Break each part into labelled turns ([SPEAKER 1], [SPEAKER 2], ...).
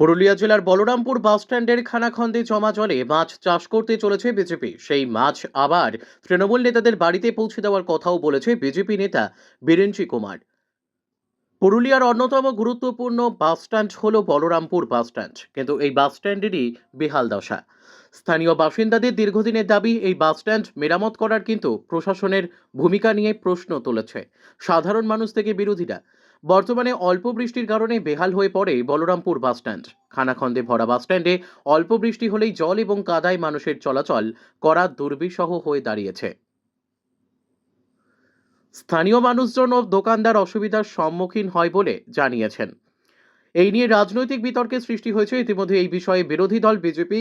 [SPEAKER 1] পুরুলিয়া জেলার বলরামপুর বাসস্ট্যান্ডের খানাখন্দে জমা জলে মাছ চাষ করতে চলেছে বিজেপি। সেই মাছ আবার তৃণমূল নেতাদের বাড়িতে পৌঁছে দেওয়ার কথাও বলেছে বিজেপি নেতা বীরেন্দ্রী কুমার। পুরুলিয়ার অন্যতম গুরুত্বপূর্ণ বাসস্ট্যান্ড হল বলরামপুর বাসস্ট্যান্ড কিন্তু এই বাসস্ট্যান্ডেরই বেহাল দশা। স্থানীয় বাসিন্দাদের দীর্ঘদিনের দাবি, এই বাসস্ট্যান্ড মেরামত করার কিন্তু প্রশাসনের ভূমিকা নিয়ে প্রশ্ন তুলেছে। সাধারণ মানুষ থেকে বিরোধীরা। বর্তমানে অল্প বৃষ্টির কারণে বেহাল হয়ে পড়ে বলরামপুর বাসস্ট্যান্ড খানাখন্দে ভরা বাসস্ট্যান্ডে অল্প বৃষ্টি হলেই জল এবং কাদায় মানুষের চলাচল করা দুর্বিষহ হয়ে দাঁড়িয়েছে। স্থানীয় মানুষজন ও দোকানদার অসুবিধার সম্মুখীন হয় বলে জানিয়েছেন। এই নিয়ে রাজনৈতিক বিতর্কের সৃষ্টি হয়েছে। ইতিমধ্যে এই বিষয়ে বিরোধী দল বিজেপি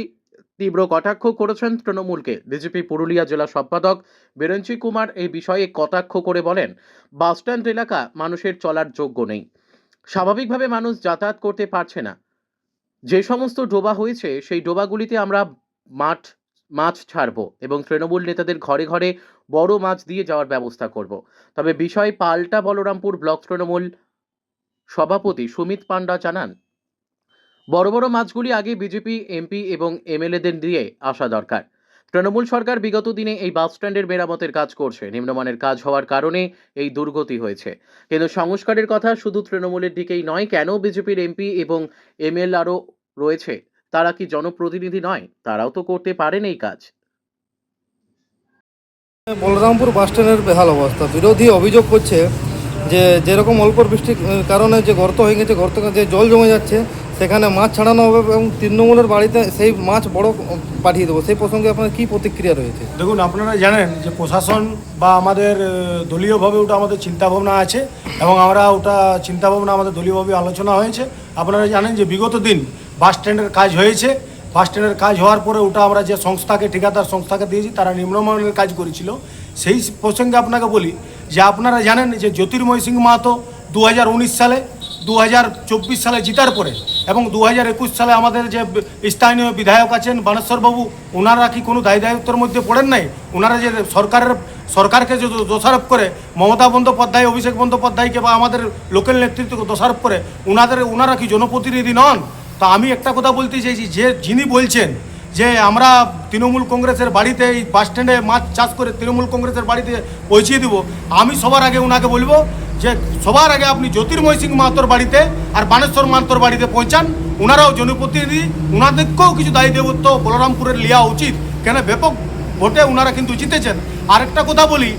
[SPEAKER 1] তীব্র কটাক্ষ করেছেন তৃণমূলকে। বিজেপি পুরুলিয়া জেলা সম্পাদক বীরেন্দ্রী কুমার এই বিষয়ে কটাক্ষ করে বলেন, বাসস্ট্যান্ড এলাকা মানুষের চলার যোগ্য নেই। স্বাভাবিকভাবে মানুষ যাতায়াত করতে পারছে না। যে সমস্ত ডোবা হয়েছে, সেই ডোবাগুলিতে আমরা মাঠ মাছ ছাড়বো এবং তৃণমূল নেতাদের ঘরে ঘরে বড় মাছ দিয়ে যাওয়ার ব্যবস্থা করব। তবে বিষয় পাল্টা বলরামপুর ব্লক তৃণমূল সভাপতি সুমিত পান্ডা জানান, বড় বড় মাছগুলি আগে বিজেপি, এমপি এবং এমএলএদের দিয়ে আসা দরকার। তৃণমূল সরকার বিগত দিনে এই বাস স্ট্যান্ডের মেরামতের কাজ করছে। নিম্নমানের কাজ হওয়ার কারণে এই দুর্গতি হয়েছে। কিন্তু সংস্কারের কথা শুধু তৃণমূলের দিকেই নয়, কেন বিজেপির এমপি এবং এমএল আরও রয়েছে? তারা কি জনপ্রতিনিধি নয়? তারাও তো করতে পারেন এই কাজ।
[SPEAKER 2] বলরামপুর বাস স্ট্যান্ডের বেহাল অবস্থা। বিরোধী অভিযোগ করছে যে যেরকম অল্প বৃষ্টির কারণে যে গর্ত হয়ে গেছে গর্ত যে জল জমে যাচ্ছে সেখানে মাছ ছাড়ানো হবে এবং তৃণমূলের বাড়িতে সেই মাছ বড় পাঠিয়ে দেবো। সেই প্রসঙ্গে আপনার কী প্রতিক্রিয়া রয়েছে?
[SPEAKER 3] দেখুন আপনারা জানেন যে প্রশাসন বা আমাদের দলীয়ভাবে ওটা আমাদের চিন্তাভাবনা আছে এবং আমরা ওটা চিন্তাভাবনা আমাদের দলীয়ভাবে আলোচনা হয়েছে। আপনারা জানেন যে বিগত দিন বাস স্ট্যান্ডের কাজ হয়েছে। বাস স্ট্যান্ডের কাজ হওয়ার পরে ওটা আমরা যে সংস্থাকে, ঠিকাদার সংস্থাকে দিয়েছি, তারা নিম্নমানের কাজ করেছিল। সেই প্রসঙ্গে আপনাকে বলি যে আপনারা জানেন যে জ্যোতির্ময় সিং মাহাতো দু হাজার উনিশ সালে দু হাজার চব্বিশ সালে জিতার পরে এবং দু হাজার একুশ সালে আমাদের যে স্থানীয় বিধায়ক আছেন বানেশ্বরবাবু, ওনারা কি কোনো দায় দায়িত্বের মধ্যে পড়েন নাই? ওনারা যে সরকারের, সরকারকে যে দোষারোপ করে, মমতা বন্দ্যোপাধ্যায়, অভিষেক বন্দ্যোপাধ্যায়কে বা আমাদের লোকাল নেতৃত্বকে দোষারোপ করে, ওনাদের, ওনারা কি জনপ্রতিনিধি নন? তা আমি একটা কথা বলতে চাইছি, যে যিনি বলছেন যে আমরা তৃণমূল কংগ্রেসের বাড়িতে এই বাস স্ট্যান্ডে মাছ চাষ করে তৃণমূল কংগ্রেসের বাড়িতে পৌঁছিয়ে দিব, আমি সবার আগে ওনাকে বলব যে সবার আগে আপনি জ্যোতির্ময় সিং মাহাতোর বাড়িতে আর বানেশ্বর মাহাতোর বাড়িতে পৌঁছান ওনারাও জনপ্রতিনিধি ওনাদেরকেও কিছু দায়ী দেবত্ব বলরামপুরের নেওয়া উচিত, কেন ব্যাপক ভোটে ওনারা কিন্তু জিতেছেন। আরেকটা কথা বলি,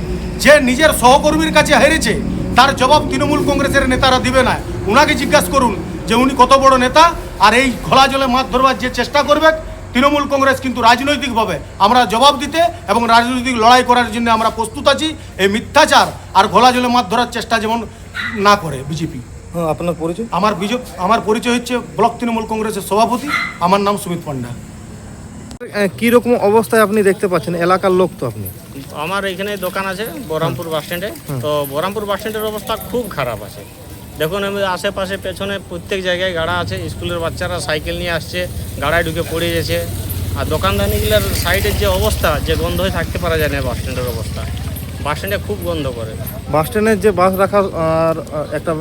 [SPEAKER 3] যে নিজের সহকর্মীর কাছে হেরেছে তার জবাব তৃণমূল কংগ্রেসের নেতারা দিবে না। ওনাকে জিজ্ঞাসা করুন যে উনি কত বড় নেতা আর এই ঘোলা জলে মাছ ধরবার যে চেষ্টা করবে তৃণমূল কংগ্রেস কিন্তু রাজনৈতিকভাবে আমরা জবাব দিতে এবং রাজনৈতিক লড়াই করার জন্য আমরা প্রস্তুত আছি। এই মিথ্যাচার আর ঘোলা জলে মাছ ধরার চেষ্টা যেমন না করে বিজেপি।
[SPEAKER 2] হ্যাঁ আপনার পরিচয়?
[SPEAKER 3] আমার বিজয় আমার পরিচয় হচ্ছে ব্লক তৃণমূল কংগ্রেসের সভাপতি আমার নাম সুমিত পান্ডা
[SPEAKER 2] কী রকম অবস্থায় আপনি দেখতে পাচ্ছেন? এলাকার লোক তো আপনি।
[SPEAKER 4] আমার এখানে দোকান আছে বহরমপুর বাস স্ট্যান্ডে। তো বহরমপুর বাস স্ট্যান্ডের অবস্থা খুব খারাপ আছে। দেখুন আমি আশেপাশে পেছনে প্রত্যেক জায়গায় গাড়া আছে। স্কুলের বাচ্চারা সাইকেল নিয়ে আসছে গাড়ায় ঢুকে পড়ে গেছে। আর দোকানদানিগুলোর সাইডের যে অবস্থা যে গন্ধ হয়ে থাকতে পারা যায় না বাস স্ট্যান্ডের অবস্থা। বাস স্ট্যান্ডে খুব গন্ধ করে।
[SPEAKER 2] বাস স্ট্যান্ডের যে বাস রাখার আর একটা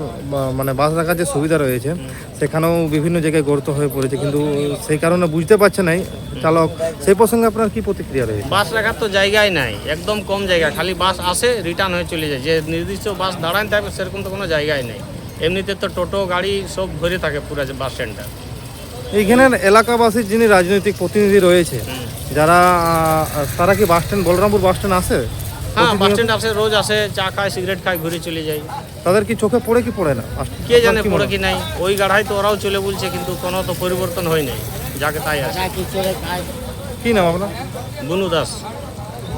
[SPEAKER 2] মানে বাস রাখার যে সুবিধা রয়েছে সেখানেও বিভিন্ন জায়গায় গর্ত হয়ে পড়েছে। কিন্তু সেই কারণে বুঝতে পারছে না চালক। সেই প্রসঙ্গে আপনার কি প্রতিক্রিয়া রয়েছে?
[SPEAKER 4] বাস রাখার তো জায়গায় নাই একদম কম জায়গা। খালি বাস আসে রিটার্ন হয়ে চলে যায়। যে নির্দিষ্ট বাস দাঁড়ান থাকবে সেরকম তো কোনো জায়গায় নেই। এমনিতে তো টোটো গাড়ি সব ভরে থাকে পুরো যে বাস স্ট্যান্ডটা
[SPEAKER 2] এইখানের এলাকাবাসীর যিনি রাজনৈতিক প্রতিনিধি রয়েছে যারা তারা কি bus stand Balarampur bus stand আসে
[SPEAKER 4] হ্যাঁ বাস স্ট্যান্ড আসে রোজ আসে চা খায় সিগারেট খায় ঘুরে চলে যায়।
[SPEAKER 2] তাদের কি চোখে পড়ে কি পড়ে না?
[SPEAKER 4] কে জানে পড়ে কি নাই? ওই গাড়াই তো ওরাও চলে বলছে কিন্তু কোনো তো পরিবর্তন হয় নাই যাকে তাই আছে?
[SPEAKER 2] কি নাম আপনার?
[SPEAKER 4] বুনু দাস।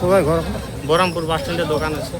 [SPEAKER 2] কোথায় ঘর আপনার?
[SPEAKER 4] বহরমপুর বাস স্ট্যান্ডে দোকান আছে।